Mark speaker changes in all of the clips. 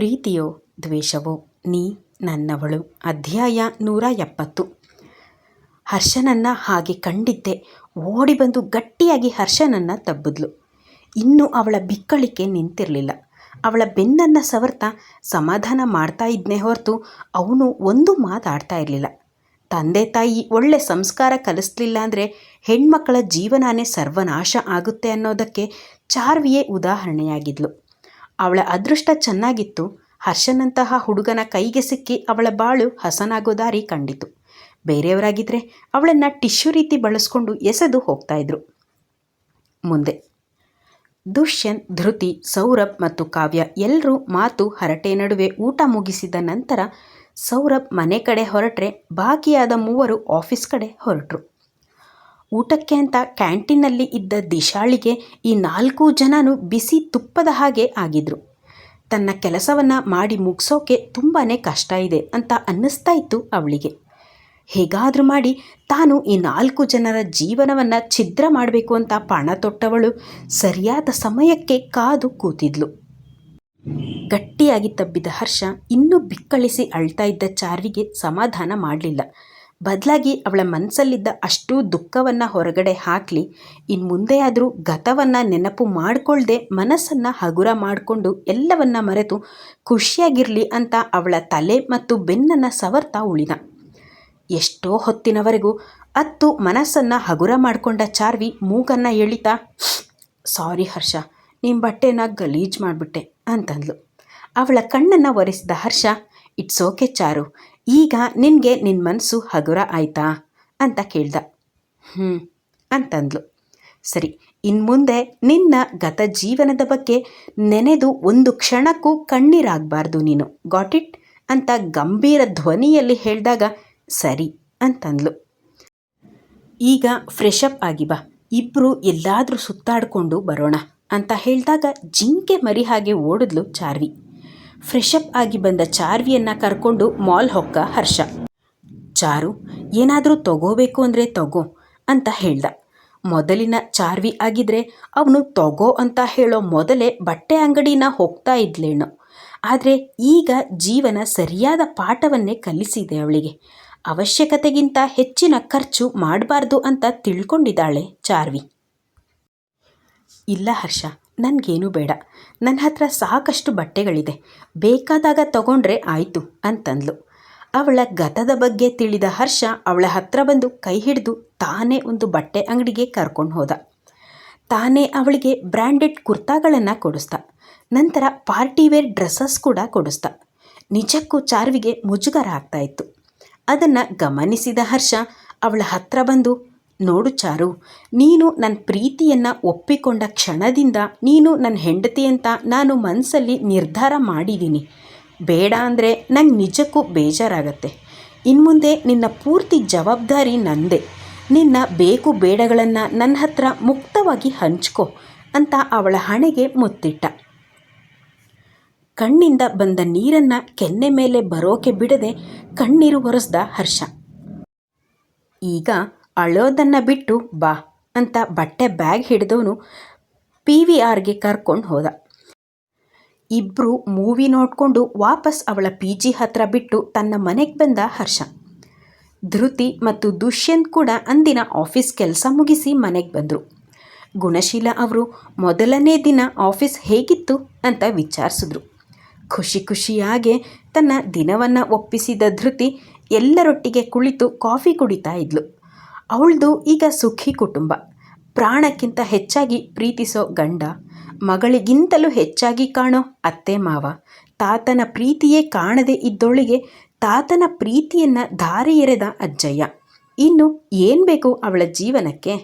Speaker 1: ಪ್ರೀತಿಯೋ ದ್ವೇಷವೋ ನೀ ನನ್ನವಳು. ಅಧ್ಯಾಯ ನೂರ ಎಪ್ಪತ್ತು. ಹರ್ಷನನ್ನು ಹಾಗೆ ಕಂಡಿದ್ದೆ. ಓಡಿ ಬಂದು ಗಟ್ಟಿಯಾಗಿ ಹರ್ಷನನ್ನು ತಬ್ಬಿದ್ಲು. ಇನ್ನೂ ಅವಳ ಬಿಕ್ಕಳಿಕೆ ನಿಂತಿರಲಿಲ್ಲ. ಅವಳ ಬೆನ್ನನ್ನು ಸವರ್ತ ಸಮಾಧಾನ ಮಾಡ್ತಾ ಇದ್ನೇ ಹೊರತು ಅವನು ಒಂದು ಮಾತಾಡ್ತಾ ಇರಲಿಲ್ಲ. ತಂದೆ ತಾಯಿ ಒಳ್ಳೆ ಸಂಸ್ಕಾರ ಕಲಿಸ್ಲಿಲ್ಲ ಅಂದರೆ ಹೆಣ್ಮಕ್ಕಳ ಜೀವನಾನೇ ಸರ್ವನಾಶ ಆಗುತ್ತೆ ಅನ್ನೋದಕ್ಕೆ ಚಾರ್ವಿಯೇ ಉದಾಹರಣೆಯಾಗಿದ್ಲು. ಅವಳ ಅದೃಷ್ಟ ಚೆನ್ನಾಗಿತ್ತು. ಹರ್ಷನಂತಹ ಹುಡುಗನ ಕೈಗೆ ಸಿಕ್ಕಿ ಅವಳ ಬಾಳು ಹಸನಾಗೋ ದಾರಿ ಕಂಡಿತು. ಬೇರೆಯವರಾಗಿದ್ದರೆ ಅವಳನ್ನು ಟಿಶ್ಯೂ ರೀತಿ ಬಳಸ್ಕೊಂಡು ಎಸೆದು ಹೋಗ್ತಾಯಿದ್ರು ಮುಂದೆ. ದುಷ್ಯಂತ್ ಧೃತಿ, ಸೌರಭ್ ಮತ್ತು ಕಾವ್ಯ ಎಲ್ಲರೂ ಮಾತು ಹರಟೆ ನಡುವೆ ಊಟ ಮುಗಿಸಿದ ನಂತರ ಸೌರಭ್ ಮನೆ ಕಡೆ ಹೊರಟ್ರೆ ಬಾಕಿಯಾದ ಮೂವರು ಆಫೀಸ್ ಕಡೆ ಹೊರಟರು. ಊಟಕ್ಕೆ ಅಂತ ಕ್ಯಾಂಟೀನಲ್ಲಿ ಇದ್ದ ದಿಶಾಳಿಗೆ ಈ ನಾಲ್ಕು ಜನನು ಬಿಸಿ ತುಪ್ಪದ ಹಾಗೆ ಆಗಿದ್ರು. ತನ್ನ ಕೆಲಸವನ್ನು ಮಾಡಿ ಮುಗಿಸೋಕೆ ತುಂಬಾ ಕಷ್ಟ ಇದೆ ಅಂತ ಅನ್ನಿಸ್ತಾ ಇತ್ತು ಅವಳಿಗೆ. ಹೇಗಾದರೂ ಮಾಡಿ ತಾನು ಈ ನಾಲ್ಕು ಜನರ ಜೀವನವನ್ನು ಛಿದ್ರ ಮಾಡಬೇಕು ಅಂತ ಪಣ ತೊಟ್ಟವಳು ಸರಿಯಾದ ಸಮಯಕ್ಕೆ ಕಾದು ಕೂತಿದ್ಲು. ಗಟ್ಟಿಯಾಗಿ ತಬ್ಬಿದ ಹರ್ಷ ಇನ್ನೂ ಬಿಕ್ಕಳಿಸಿ ಅಳ್ತಾ ಇದ್ದ ಚಾರ್ವಿಗೆ ಸಮಾಧಾನ ಮಾಡಲಿಲ್ಲ. ಬದಲಾಗಿ ಅವಳ ಮನಸ್ಸಲ್ಲಿದ್ದ ಅಷ್ಟೂ ದುಃಖವನ್ನು ಹೊರಗಡೆ ಹಾಕಲಿ ಇನ್ನು ಮುಂದೆಯಾದರೂ ಗತವನ್ನು ನೆನಪು ಮಾಡಿಕೊಳ್ಳದೆ ಮನಸ್ಸನ್ನು ಹಗುರ ಮಾಡಿಕೊಂಡು ಎಲ್ಲವನ್ನ ಮರೆತು ಖುಷಿಯಾಗಿರಲಿ ಅಂತ ಅವಳ ತಲೆ ಮತ್ತು ಬೆನ್ನನ್ನು ಸವರ್ತಾ ಉಳಿದ. ಎಷ್ಟೋ ಹೊತ್ತಿನವರೆಗೂ ಅತ್ತು ಮನಸ್ಸನ್ನು ಹಗುರ ಮಾಡಿಕೊಂಡ ಚಾರ್ವಿ ಮೂಗನ್ನು ಎಳಿತಾ, ಸಾರಿ ಹರ್ಷ ನಿಮ್ಮ ಬಟ್ಟೆನ ಗಲೀಜು ಮಾಡಿಬಿಟ್ಟೆ ಅಂತಂದ್ಲು. ಅವಳ ಕಣ್ಣನ್ನು ಒರೆಸಿದ ಹರ್ಷ, ಇಟ್ಸ್ ಓಕೆ ಚಾರು ಈಗ ನಿನಗೆ ನಿನ್ನ ಮನಸ್ಸು ಹಗುರ ಆಯ್ತಾ? ಅಂತ ಕೇಳ್ದ. ಹ್ಞೂ ಅಂತಂದ್ಲು. ಸರಿ ಇನ್ನು ಮುಂದೆ ನಿನ್ನ ಗತ ಜೀವನದ ಬಗ್ಗೆ ನೆನೆದು ಒಂದು ಕ್ಷಣಕ್ಕೂ ಕಣ್ಣೀರಾಗಬಾರ್ದು ನೀನು. ಗಾಟ್ ಇಟ್ ಅಂತ ಗಂಭೀರ ಧ್ವನಿಯಲ್ಲಿ ಹೇಳಿದಾಗ, ಸರಿ, ಅಂತಂದ್ಲು. ಈಗ ಫ್ರೆಶ್ ಅಪ್ ಆಗಿ ಬಾ. ಇಬ್ಬರು ಎಲ್ಲಾದರೂ ಸುತ್ತಾಡಿಕೊಂಡು ಬರೋಣ ಅಂತ ಹೇಳಿದಾಗ, ಜಿಂಕೆ ಮರಿ ಹಾಗೆ ಓಡಿದ್ಲು ಚಾರ್ವಿ. ಫ್ರೆಶ್ ಅಪ್ ಆಗಿ ಬಂದ ಚಾರ್ವಿಯನ್ನು ಕರ್ಕೊಂಡು ಮಾಲ್ ಹೊಕ್ಕ ಹರ್ಷ. ಚಾರು, ಏನಾದರೂ ತಗೋಬೇಕು ಅಂದರೆ ತಗೋ ಅಂತ ಹೇಳ್ದ. ಮೊದಲಿನ ಚಾರ್ವಿ ಆಗಿದ್ರೆ ಅವನು ತಗೋ ಅಂತ ಹೇಳೋ ಮೊದಲೇ ಬಟ್ಟೆ ಅಂಗಡಿನ ಹೋಗ್ತಾ ಇದ್ಲೇನು. ಆದರೆ ಈಗ ಜೀವನ ಸರಿಯಾದ ಪಾಠವನ್ನೇ ಕಲಿಸಿದೆ ಅವಳಿಗೆ. ಅವಶ್ಯಕತೆಗಿಂತ ಹೆಚ್ಚಿನ ಖರ್ಚು ಮಾಡಬಾರ್ದು ಅಂತ ತಿಳ್ಕೊಂಡಿದ್ದಾಳೆ ಚಾರ್ವಿ. ಇಲ್ಲ ಹರ್ಷ ನನಗೇನು ಬೇಡ. ನನ್ನ ಹತ್ರ ಸಾಕಷ್ಟು ಬಟ್ಟೆಗಳಿದೆ. ಬೇಕಾದಾಗ ತಗೊಂಡ್ರೆ ಆಯಿತು ಅಂತಂದ್ಲು. ಅವಳ ಗತದ ಬಗ್ಗೆ ತಿಳಿದ ಹರ್ಷ ಅವಳ ಹತ್ರ ಬಂದು ಕೈ ಹಿಡಿದು ತಾನೇ ಒಂದು ಬಟ್ಟೆ ಅಂಗಡಿಗೆ ಕರ್ಕೊಂಡು ಹೋದ. ತಾನೇ ಅವಳಿಗೆ ಬ್ರ್ಯಾಂಡೆಡ್ ಕುರ್ತಾಗಳನ್ನು ಕೊಡಿಸ್ದ ನಂತರ ಪಾರ್ಟಿವೇರ್ ಡ್ರೆಸ್ಸಸ್ ಕೂಡ ಕೊಡಿಸ್ದ ನಿಜಕ್ಕೂ ಚಾರ್ವಿಗೆ ಮುಜುಗರ ಆಗ್ತಾಯಿತ್ತು ಅದನ್ನು ಗಮನಿಸಿದ ಹರ್ಷ ಅವಳ ಹತ್ರ ಬಂದು ನೋಡು ಚಾರು, ನೀನು ನನ್ನ ಪ್ರೀತಿಯನ್ನು ಒಪ್ಪಿಕೊಂಡ ಕ್ಷಣದಿಂದ ನೀನು ನನ್ನ ಹೆಂಡತಿ ಅಂತ ನಾನು ಮನಸ್ಸಲ್ಲಿ ನಿರ್ಧಾರ ಮಾಡಿದ್ದೀನಿ ಬೇಡ ಅಂದರೆ ನಂಗೆ ನಿಜಕ್ಕೂ ಬೇಜಾರಾಗತ್ತೆ. ಇನ್ಮುಂದೆ ನಿನ್ನ ಪೂರ್ತಿ ಜವಾಬ್ದಾರಿ ನಂದೇ. ನಿನ್ನ ಬೇಕು ಬೇಡಗಳನ್ನು ನನ್ನ ಹತ್ರ ಮುಕ್ತವಾಗಿ ಹಂಚ್ಕೋ ಅಂತ ಅವಳ ಹಣೆಗೆ ಮುತ್ತಿಟ್ಟ. ಕಣ್ಣಿಂದ ಬಂದ ನೀರನ್ನು ಕೆನ್ನೆ ಮೇಲೆ ಬರೋಕೆ ಬಿಡದೆ ಕಣ್ಣೀರು ಒರೆಸ್ದ ಹರ್ಷ. ಈಗ ಅಳೋದನ್ನು ಬಿಟ್ಟು ಬಾ ಅಂತ ಬಟ್ಟೆ ಬ್ಯಾಗ್ ಹಿಡಿದವನು ಪಿ ವಿ ಆರ್ಗೆ ಕರ್ಕೊಂಡು ಹೋದ. ಇಬ್ಬರು ಮೂವಿ ನೋಡಿಕೊಂಡು ವಾಪಸ್ ಅವಳ ಪಿ ಜಿ ಹತ್ರ ಬಿಟ್ಟು ತನ್ನ ಮನೆಗೆ ಬಂದ ಹರ್ಷ. ಧೃತಿ ಮತ್ತು ದುಷ್ಯಂತ್ ಕೂಡ ಅಂದಿನ ಆಫೀಸ್ ಕೆಲಸ ಮುಗಿಸಿ ಮನೆಗೆ ಬಂದರು. ಗುಣಶೀಲ ಅವರು ಮೊದಲನೇ ದಿನ ಆಫೀಸ್ ಹೇಗಿತ್ತು ಅಂತ ವಿಚಾರಿಸಿದ್ರು. ಖುಷಿ ಖುಷಿಯಾಗೆ ತನ್ನ ದಿನವನ್ನು ಒಪ್ಪಿಸಿದ ಧೃತಿ ಎಲ್ಲರೊಟ್ಟಿಗೆ ಕುಳಿತು ಕಾಫಿ ಕುಡಿತಾ ಇದ್ಲು. ಅವಳದು ಈಗ ಸುಖಿ ಕುಟುಂಬ. ಪ್ರಾಣಕ್ಕಿಂತ ಹೆಚ್ಚಾಗಿ ಪ್ರೀತಿಸೋ ಗಂಡ, ಮಗಳಿಗಿಂತಲೂ ಹೆಚ್ಚಾಗಿ ಕಾಣೋ ಅತ್ತೆ ಮಾವ. ತಾತನ ಪ್ರೀತಿಯೇ ಕಾಣದೇ ಇದ್ದೊಳಿಗೆ ತಾತನ ಪ್ರೀತಿಯನ್ನು ಧಾರೆ ಎರೆದ ಅಜ್ಜಯ್ಯ. ಇನ್ನು ಏನು ಬೇಕು ಅವಳ ಜೀವನಕ್ಕೆ?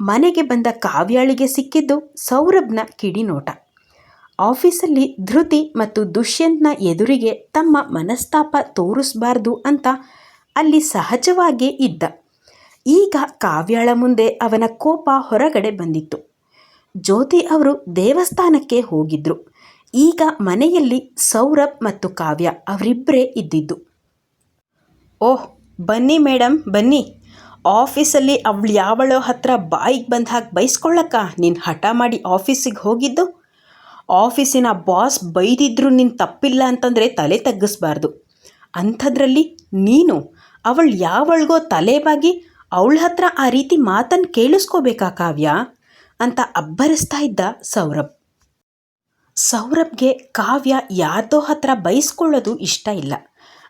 Speaker 1: ಮನೆಗೆ ಬಂದ ಕಾವ್ಯಾಳಿಗೆ ಸಿಕ್ಕಿದ್ದು ಸೌರಭ್ನ ಕಿಡಿನೋಟ. ಆಫೀಸಲ್ಲಿ ಧೃತಿ ಮತ್ತು ದುಷ್ಯಂತ್ನ ಎದುರಿಗೆ ತಮ್ಮ ಮನಸ್ತಾಪ ತೋರಿಸಬಾರ್ದು ಅಂತ ಅಲ್ಲಿ ಸಹಜವಾಗೇ ಇದ್ದ. ಈಗ ಕಾವ್ಯಾಳ ಮುಂದೆ ಅವನ ಕೋಪ ಹೊರಗಡೆ ಬಂದಿತ್ತು. ಜ್ಯೋತಿ ಅವರು ದೇವಸ್ಥಾನಕ್ಕೆ ಹೋಗಿದ್ರು. ಈಗ ಮನೆಯಲ್ಲಿ ಸೌರಭ್ ಮತ್ತು ಕಾವ್ಯ ಅವರಿಬ್ಬರೇ ಇದ್ದಿದ್ದು. ಓಹ್, ಬನ್ನಿ ಮೇಡಮ್ ಬನ್ನಿ. ಆಫೀಸಲ್ಲಿ ಅವಳು ಯಾವಳೋ ಹತ್ರ ಬಾಯಿಗೆ ಬಂದ ಹಾಕಿ ಬೈಸ್ಕೊಳ್ಳಕ್ಕ. ನೀನು ಹಠ ಮಾಡಿ ಆಫೀಸಿಗೆ ಹೋಗಿದ್ದು? ಆಫೀಸಿನ ಬಾಸ್ ಬೈದಿದ್ರು ನಿನ್ನ ತಪ್ಪಿಲ್ಲ ಅಂತಂದರೆ ತಲೆ ತಗ್ಗಿಸ್ಬಾರ್ದು. ಅಂಥದ್ರಲ್ಲಿ ನೀನು? ಅವಳು ಯಾವಳಿಗೋ ತಲೆಬಾಗಿ ಅವಳ ಹತ್ರ ಆ ರೀತಿ ಮಾತನ್ನು ಕೇಳಿಸ್ಕೋಬೇಕಾ ಕಾವ್ಯ? ಅಂತ ಅಬ್ಬರಿಸ್ತಾ ಇದ್ದ ಸೌರಭ್. ಸೌರಭ್ಗೆ ಕಾವ್ಯ ಯಾರ್ದೋ ಹತ್ರ ಬೈಸ್ಕೊಳ್ಳೋದು ಇಷ್ಟ ಇಲ್ಲ.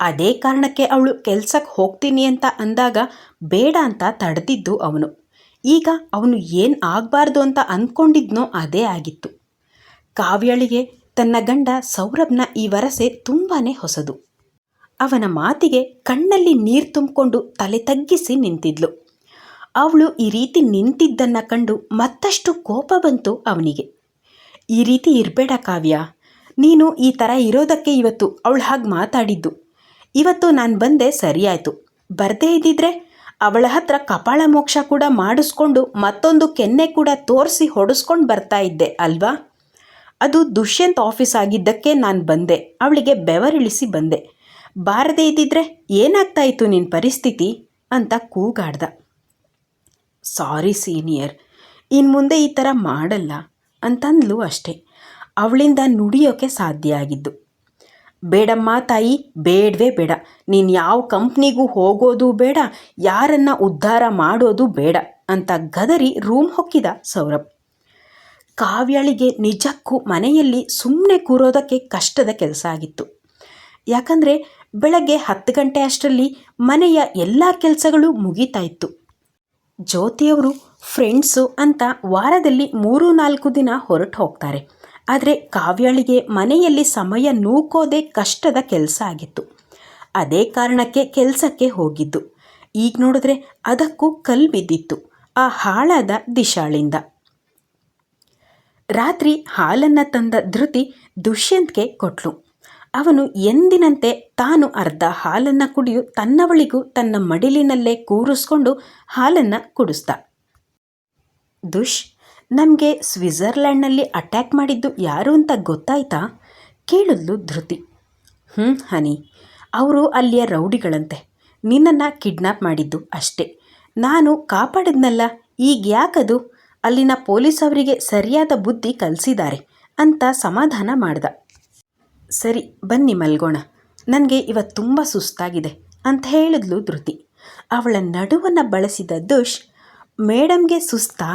Speaker 1: ಅದೇ ಕಾರಣಕ್ಕೆ ಅವಳು ಕೆಲ್ಸಕ್ಕೆ ಹೋಗ್ತೀನಿ ಅಂತ ಅಂದಾಗ ಬೇಡ ಅಂತ ತಡೆದಿದ್ದು ಅವನು. ಈಗ ಅವನು ಏನು ಆಗಬಾರ್ದು ಅಂತ ಅಂದ್ಕೊಂಡಿದ್ನೋ ಅದೇ ಆಗಿತ್ತು. ಕಾವ್ಯಳಿಗೆ ತನ್ನ ಗಂಡ ಸೌರಭ್ನ ಈ ವರಸೆ ತುಂಬಾ ಹೊಸದು. ಅವನ ಮಾತಿಗೆ ಕಣ್ಣಲ್ಲಿ ನೀರು ತುಂಬಿಕೊಂಡು ತಲೆ ತಗ್ಗಿಸಿ ನಿಂತಿದ್ಲು. ಅವಳು ಈ ರೀತಿ ನಿಂತಿದ್ದನ್ನು ಕಂಡು ಮತ್ತಷ್ಟು ಕೋಪ ಬಂತು ಅವನಿಗೆ. ಈ ರೀತಿ ಇರಬೇಡ ಕಾವ್ಯ. ನೀನು ಈ ಥರ ಇರೋದಕ್ಕೆ ಇವತ್ತು ಅವಳು ಹಾಗೆ ಮಾತಾಡಿದ್ದು. ಇವತ್ತು ನಾನು ಬಂದೆ ಸರಿಯಾಯಿತು. ಬರದೇ ಇದ್ದಿದ್ರೆ ಅವಳ ಹತ್ರ ಕಪಾಳ ಮೋಕ್ಷ ಕೂಡ ಮಾಡಿಸ್ಕೊಂಡು ಮತ್ತೊಂದು ಕೆನ್ನೆ ಕೂಡ ತೋರಿಸಿ ಹೊಡೆಸ್ಕೊಂಡು ಬರ್ತಾ ಇದ್ದೆ, ಅಲ್ವಾ? ಅದು ದುಷ್ಯಂತ್ ಆಫೀಸ್ ಆಗಿದ್ದಕ್ಕೆ ನಾನು ಬಂದೆ. ಅವಳಿಗೆ ಬೆವರಿಳಿಸಿ ಬಂದೆ. ಬಾರದೇ ಇದ್ದಿದ್ರೆ ಏನಾಗ್ತಾ ಇತ್ತು ನಿನ್ನ ಪರಿಸ್ಥಿತಿ? ಅಂತ ಕೂಗಾಡ್ದ. ಸಾರಿ ಸೀನಿಯರ್ ಇನ್ನು ಮುಂದೆ ಈ ಥರ ಮಾಡಲ್ಲ, ಅಂತಂದ್ಲು ಅಷ್ಟೇ. ಅವಳಿಂದ ನುಡಿಯೋಕೆ ಸಾಧ್ಯ ಆಗಿದ್ದು. ಬೇಡಮ್ಮ ತಾಯಿ, ಬೇಡವೇ ಬೇಡ. ನೀನು ಯಾವ ಕಂಪ್ನಿಗೂ ಹೋಗೋದು ಬೇಡ, ಯಾರನ್ನ ಉದ್ಧಾರ ಮಾಡೋದು ಬೇಡ, ಅಂತ ಗದರಿ ರೂಮ್ ಹೊಕ್ಕಿದ ಸೌರಭ್. ಕಾವ್ಯಾಳಿಗೆ ನಿಜಕ್ಕೂ ಮನೆಯಲ್ಲಿ ಸುಮ್ಮನೆ ಕೂರೋದಕ್ಕೆ ಕಷ್ಟದ ಕೆಲಸ ಆಗಿತ್ತು. ಯಾಕಂದರೆ ಬೆಳಗ್ಗೆ ಹತ್ತು ಗಂಟೆ ಅಷ್ಟರಲ್ಲಿ ಮನೆಯ ಎಲ್ಲ ಕೆಲಸಗಳು ಮುಗೀತಾ ಇತ್ತು. ಜ್ಯೋತಿಯವರು ಫ್ರೆಂಡ್ಸು ಅಂತ ವಾರದಲ್ಲಿ ಮೂರು ನಾಲ್ಕು ದಿನ ಹೊರಟು ಹೋಗ್ತಾರೆ. ಆದರೆ ಕಾವ್ಯಾಳಿಗೆ ಮನೆಯಲ್ಲಿ ಸಮಯ ನೂಕೋದೇ ಕಷ್ಟದ ಕೆಲಸ ಆಗಿತ್ತು. ಅದೇ ಕಾರಣಕ್ಕೆ ಕೆಲಸಕ್ಕೆ ಹೋಗಿದ್ದು. ಈಗ ನೋಡಿದ್ರೆ ಅದಕ್ಕೂ ಕಲ್ ಬಿದ್ದಿತ್ತು, ಆ ಹಾಳಾದ ದಿಶಾಳಿಂದ. ರಾತ್ರಿ ಹಾಲನ್ನು ತಂದ ಧೃತಿ ದುಷ್ಯಂತ್ಗೆ ಕೊಟ್ಲು. ಅವನು ಎಂದಿನಂತೆ ತಾನು ಅರ್ಧ ಹಾಲನ್ನು ಕುಡಿಯು ತನ್ನವಳಿಗೂ ತನ್ನ ಮಡಿಲಿನಲ್ಲೇ ಕೂರಿಸ್ಕೊಂಡು ಹಾಲನ್ನು ಕುಡಿಸ್ದ. ದುಷ್, ನಮಗೆ ಸ್ವಿಟ್ಜರ್ಲ್ಯಾಂಡ್ನಲ್ಲಿ ಅಟ್ಯಾಕ್ ಮಾಡಿದ್ದು ಯಾರು ಅಂತ ಗೊತ್ತಾಯ್ತಾ? ಕೇಳಿದ್ಲು ಧೃತಿ. ಹ್ಞೂ ಹನಿ, ಅವರು ಅಲ್ಲಿಯ ರೌಡಿಗಳಂತೆ. ನಿನ್ನನ್ನು ಕಿಡ್ನಾಪ್ ಮಾಡಿದ್ದು ಅಷ್ಟೇ. ನಾನು ಕಾಪಾಡಿದ್ನಲ್ಲ, ಈಗ ಯಾಕದು? ಅಲ್ಲಿನ ಪೊಲೀಸ್ ಅವರಿಗೆ ಸರಿಯಾದ ಬುದ್ಧಿ ಕಲಿಸಿದ್ದಾರೆ ಅಂತ ಸಮಾಧಾನ ಮಾಡ್ದ. ಸರಿ, ಬನ್ನಿ ಮಲ್ಗೋಣ. ನನಗೆ ಇವತ್ತು ತುಂಬ ಸುಸ್ತಾಗಿದೆ ಅಂತ ಹೇಳಿದ್ಲು ಧೃತಿ. ಅವಳ ನಡುವನ್ನು ಬಳಸಿದ ದುಷ್, ಮೇಡಮ್ಗೆ ಸುಸ್ತಾ?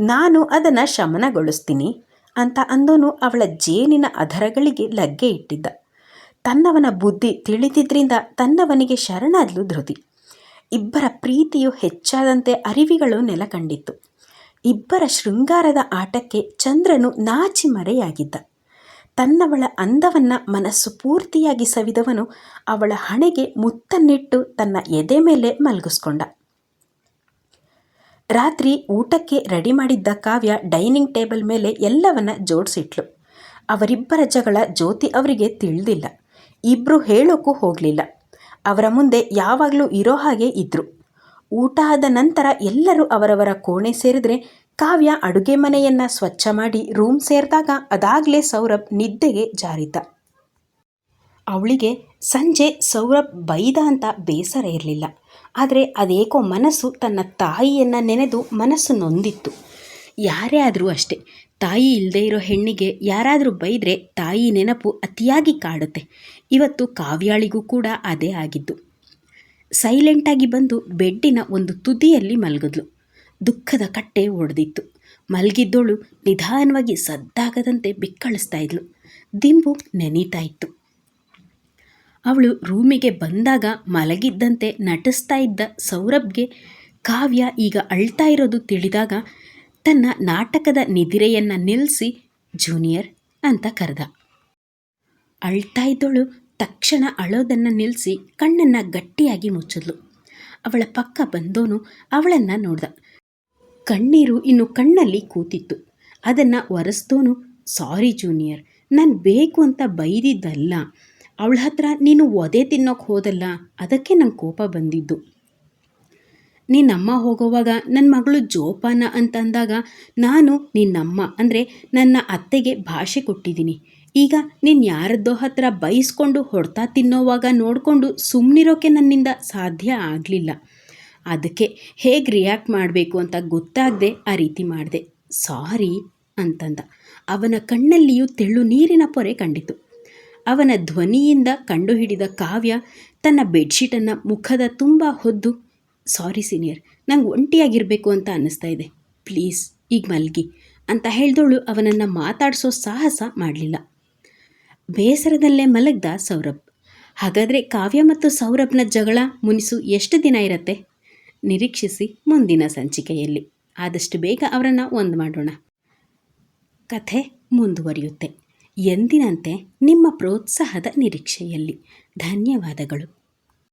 Speaker 1: ನಾನು ಅದನ್ನು ಶಮನಗೊಳಿಸ್ತೀನಿ ಅಂತ ಅಂದೋನು ಅವಳ ಜೇನಿನ ಅಧರಗಳಿಗೆ ಲಗ್ಗೆ ಇಟ್ಟಿದ್ದ. ತನ್ನವನ ಬುದ್ಧಿ ತಿಳಿದಿದ್ರಿಂದ ತನ್ನವನಿಗೆ ಶರಣಾದ್ಲು ಧೃತಿ. ಇಬ್ಬರ ಪ್ರೀತಿಯು ಹೆಚ್ಚಾದಂತೆ ಅರಿವಿಗಳು ನೆಲಕಂಡಿತ್ತು. ಇಬ್ಬರ ಶೃಂಗಾರದ ಆಟಕ್ಕೆ ಚಂದ್ರನು ನಾಚಿ ಮರೆಯಾಗಿದ್ದ ತನ್ನವಳ ಅಂದವನ್ನ ಮನಸ್ಸು ಪೂರ್ತಿಯಾಗಿ ಸವಿದವನು ಅವಳ ಹಣೆಗೆ ಮುತ್ತನ್ನಿಟ್ಟು ತನ್ನ ಎದೆ ಮೇಲೆ ಮಲಗಿಸ್ಕೊಂಡ. ರಾತ್ರಿ ಊಟಕ್ಕೆ ರೆಡಿ ಮಾಡಿದ್ದ ಕಾವ್ಯ ಡೈನಿಂಗ್ ಟೇಬಲ್ ಮೇಲೆ ಎಲ್ಲವನ್ನ ಜೋಡಿಸಿಟ್ಲು. ಅವರಿಬ್ಬರ ಜಗಳ ಜ್ಯೋತಿ ಅವರಿಗೆ ತಿಳಿದಿಲ್ಲ. ಇಬ್ಬರು ಹೇಳೋಕ್ಕೂ ಹೋಗಲಿಲ್ಲ. ಅವರ ಮುಂದೆ ಯಾವಾಗಲೂ ಇರೋ ಹಾಗೆ ಇದ್ದರು ಊಟ ಆದ ನಂತರ ಎಲ್ಲರೂ ಅವರವರ ಕೋಣೆ ಸೇರಿದ್ರೆ ಕಾವ್ಯ ಅಡುಗೆ ಮನೆಯನ್ನ ಸ್ವಚ್ಛ ಮಾಡಿ ರೂಮ್ ಸೇರಿದಾಗ ಅದಾಗಲೇ ಸೌರಭ್ ನಿದ್ದೆಗೆ ಜಾರಿದ್ದ. ಅವಳಿಗೆ ಸಂಜೆ ಸೌರಭ್ ಬೈದ ಅಂತ ಬೇಸರ ಇರಲಿಲ್ಲ. ಆದರೆ ಅದೇಕೋ ಮನಸ್ಸು ತನ್ನ ತಾಯಿಯನ್ನು ನೆನೆದು ಮನಸ್ಸು ನೊಂದಿತ್ತು. ಯಾರೇ ಆದರೂ ಅಷ್ಟೇ, ತಾಯಿ ಇಲ್ಲದೆ ಇರೋ ಹೆಣ್ಣಿಗೆ ಯಾರಾದರೂ ಬೈದರೆ ತಾಯಿ ನೆನಪು ಅತಿಯಾಗಿ ಕಾಡುತ್ತೆ. ಇವತ್ತು ಕಾವ್ಯಾಳಿಗೂ ಕೂಡ ಅದೇ ಆಗಿದ್ದು. ಸೈಲೆಂಟಾಗಿ ಬಂದು ಬೆಡ್ಡಿನ ಒಂದು ತುದಿಯಲ್ಲಿ ಮಲಗಿದ್ಲು. ದುಃಖದ ಕಟ್ಟೆ ಒಡೆದಿತ್ತು. ಮಲಗಿದ್ದೋಳು ನಿಧಾನವಾಗಿ ಸದ್ದಾಗದಂತೆ ಬಿಕ್ಕಳಿಸ್ತಾ ಇದ್ಲು. ದಿಂಬು ನೆನೀತಾ ಇತ್ತು. ಅವಳು ರೂಮಿಗೆ ಬಂದಾಗ ಮಲಗಿದ್ದಂತೆ ನಟಿಸ್ತಾ ಇದ್ದ ಸೌರಭ್ಗೆ ಕಾವ್ಯ ಈಗ ಅಳ್ತಾ ಇರೋದು ತಿಳಿದಾಗ ತನ್ನ ನಾಟಕದ ನಿದಿರೆಯನ್ನು ನಿಲ್ಲಿಸಿ ಜೂನಿಯರ್ ಅಂತ ಕರೆದ. ಅಳ್ತಾ ಇದ್ದೋಳು ತಕ್ಷಣ ಅಳೋದನ್ನು ನಿಲ್ಲಿಸಿ ಕಣ್ಣನ್ನು ಗಟ್ಟಿಯಾಗಿ ಮುಚ್ಚಿದ್ಲು. ಅವಳ ಪಕ್ಕ ಬಂದೋನು ಅವಳನ್ನು ನೋಡ್ದ. ಕಣ್ಣೀರು ಇನ್ನು ಕಣ್ಣಲ್ಲಿ ಕೂತಿತ್ತು. ಅದನ್ನು ಒರೆಸ್ತೋನು, ಸಾರಿ ಜೂನಿಯರ್, ನಾನು ಬೇಕು ಅಂತ ಬೈದಿದ್ದಲ್ಲ. ಅವಳ ಹತ್ರ ನೀನು ಒದೆ ತಿನ್ನೋಕೆ ಹೋದಲ್ಲ, ಅದಕ್ಕೆ ನಂಗೆ ಕೋಪ ಬಂದಿದ್ದು. ನಿನ್ನಮ್ಮ ಹೋಗೋವಾಗ ನನ್ನ ಮಗಳು ಜೋಪಾನ ಅಂತಂದಾಗ ನಾನು ನಿನ್ನಮ್ಮ, ಅಂದರೆ ನನ್ನ ಅತ್ತೆಗೆ ಭಾಷೆ ಕೊಟ್ಟಿದ್ದೀನಿ. ಈಗ ನೀನು ಯಾರದ್ದೋ ಹತ್ರ ಬೈಸ್ಕೊಂಡು ಹೊಡ್ತಾ ತಿನ್ನೋವಾಗ ನೋಡಿಕೊಂಡು ಸುಮ್ಮನಿರೋಕೆ ನನ್ನಿಂದ ಸಾಧ್ಯ ಆಗಲಿಲ್ಲ. ಅದಕ್ಕೆ ಹೇಗೆ ರಿಯಾಕ್ಟ್ ಮಾಡಬೇಕು ಅಂತ ಗೊತ್ತಾಗದೆ ಆ ರೀತಿ ಮಾಡಿದೆ. ಸಾರಿ ಅಂತಂದ. ಅವನ ಕಣ್ಣಲ್ಲಿಯೂ ತೆಳ್ಳು ನೀರಿನ ಪೊರೆ ಕಂಡಿತು. ಅವನ ಧ್ವನಿಯಿಂದ ಕಂಡುಹಿಡಿದ ಕಾವ್ಯ ತನ್ನ ಬೆಡ್ಶೀಟನ್ನು ಮುಖದ ತುಂಬ ಹೊದ್ದು, ಸಾರಿ ಸೀನಿಯರ್, ನಂಗೆ ಒಂಟಿಯಾಗಿರಬೇಕು ಅಂತ ಅನ್ನಿಸ್ತಾ ಇದೆ. ಪ್ಲೀಸ್, ಈಗ ಮಲ್ಗಿ ಅಂತ ಹೇಳ್ದೋಳು ಅವನನ್ನು ಮಾತಾಡಿಸೋ ಸಾಹಸ ಮಾಡಲಿಲ್ಲ. ಬೇಸರದಲ್ಲೇ ಮಲಗ್ದ ಸೌರಭ್. ಹಾಗಾದರೆ ಕಾವ್ಯ ಮತ್ತು ಸೌರಭ್ನ ಜಗಳ ಮುನಿಸು ಎಷ್ಟು ದಿನ ಇರತ್ತೆ? ನಿರೀಕ್ಷಿಸಿ ಮುಂದಿನ ಸಂಚಿಕೆಯಲ್ಲಿ. ಆದಷ್ಟು ಬೇಗ ಅವರನ್ನು ಒಂದು ಮಾಡೋಣ. ಕಥೆ ಮುಂದುವರಿಯುತ್ತೆ. ಎಂದಿನಂತೆ ನಿಮ್ಮ ಪ್ರೋತ್ಸಾಹದ ನಿರೀಕ್ಷೆಯಲ್ಲಿ. ಧನ್ಯವಾದಗಳು.